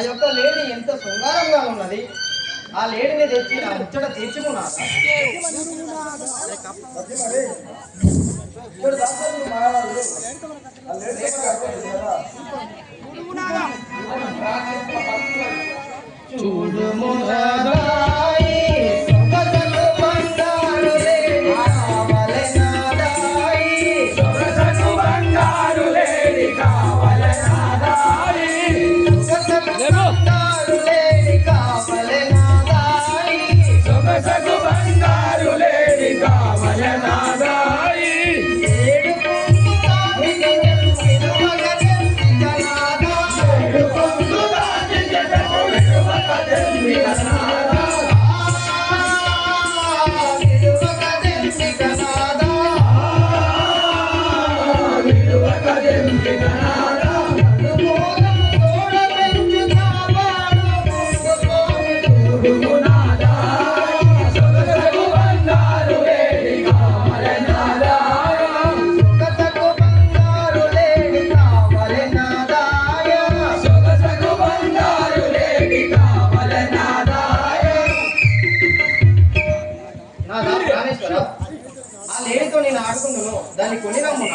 ఆ యొక్క లేడీ ఎంత శృంగారంగా ఉన్నది ఆ లేడీని తెచ్చి నా ముచ్చట తీర్చుకున్నాను చూడు దాన్ని కొనిరమ్ము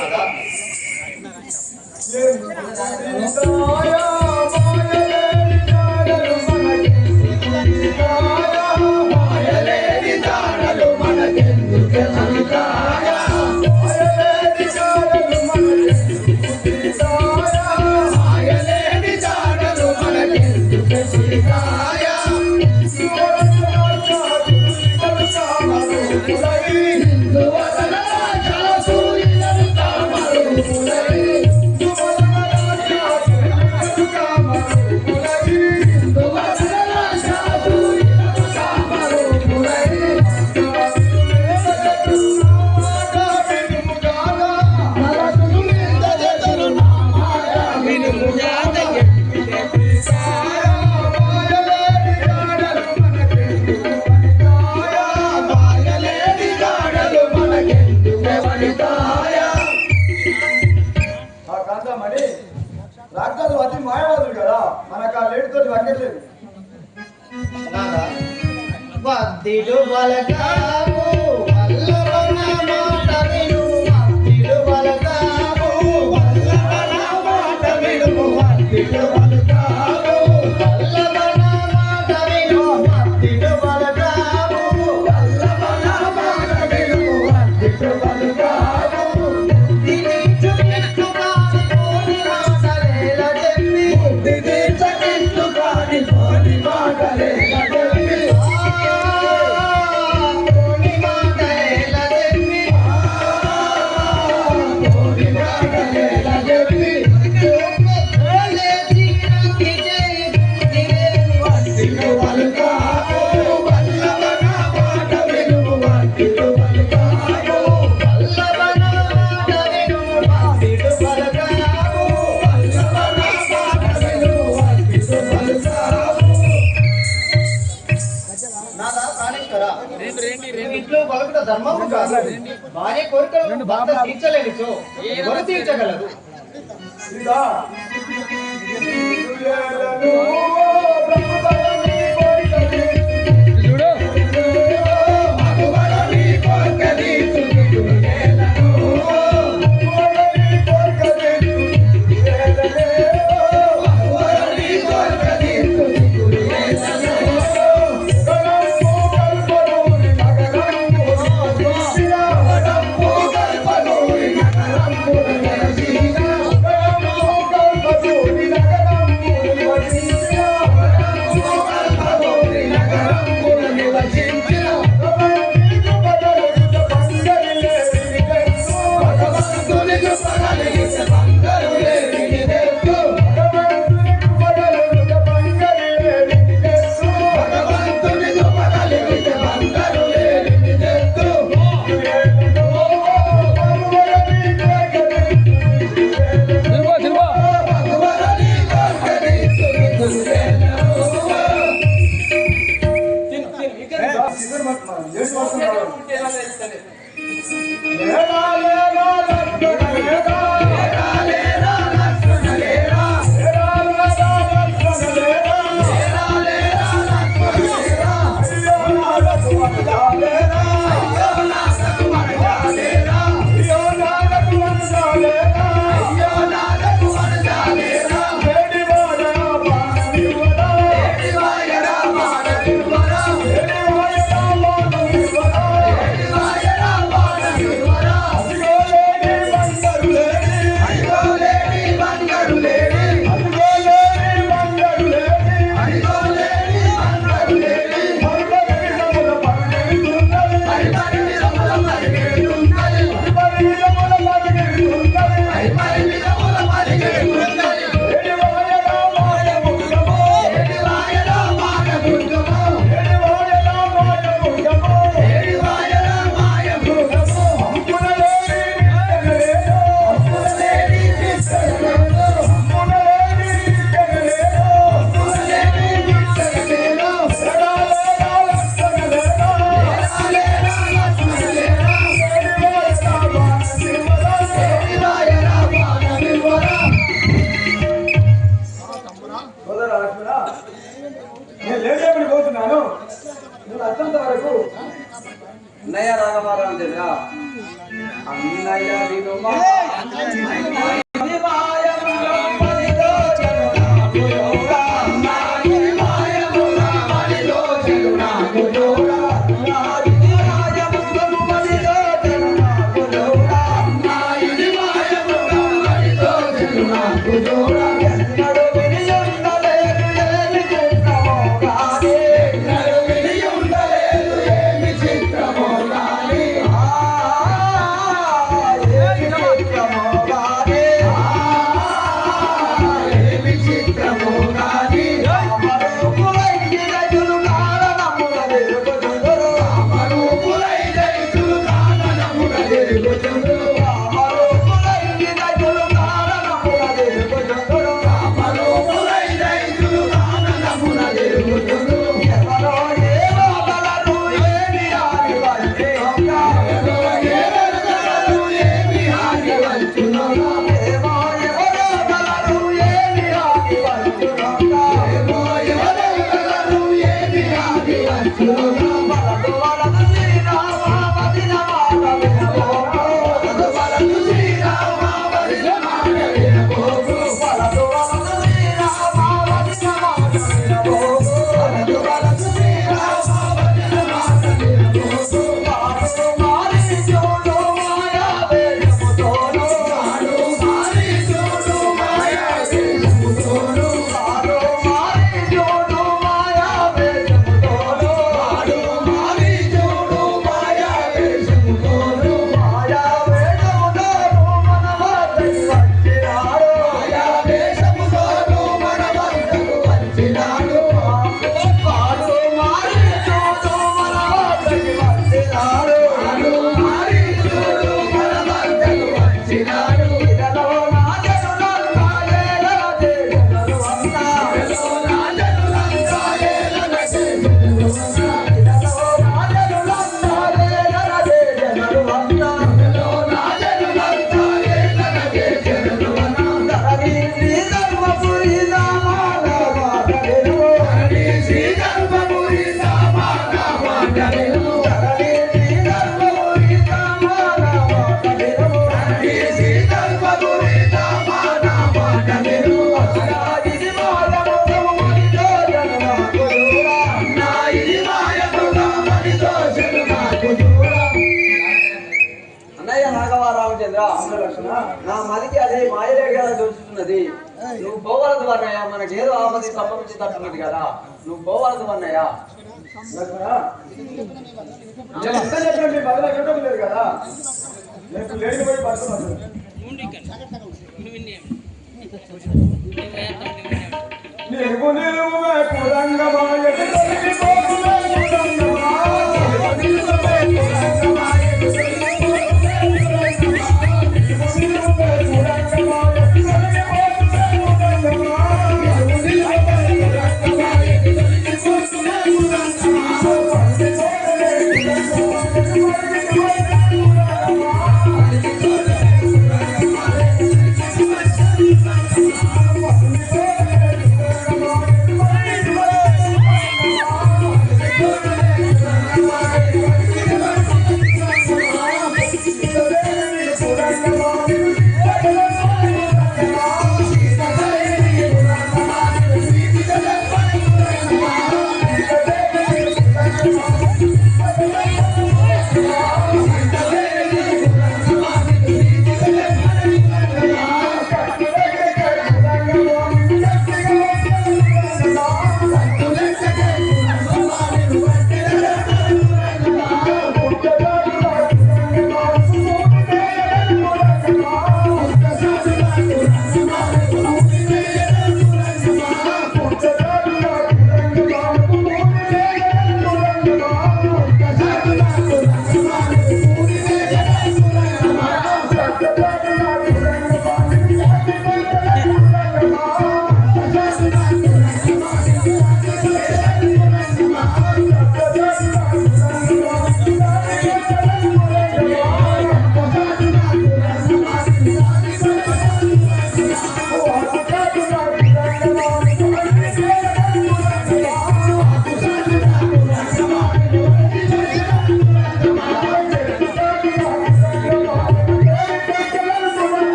ధర్మము కాదు. భార్య కోరికలను భర్త తీర్చలేనిచో ఎవరు తీర్చగలరు? అడగమారని తెలుసా అన్నయ్య నేను Good నా మదికి అదే మాయలేడిగా చూస్తున్నది నువ్వు పోవలదు అన్నయ్య మనకి ఏదో ఆపది సంభవించి తట్టున్నది కదా. నువ్వు పోవలదు చూడటం లేదు కదా. నేను లేని పోయి పడుతున్నాను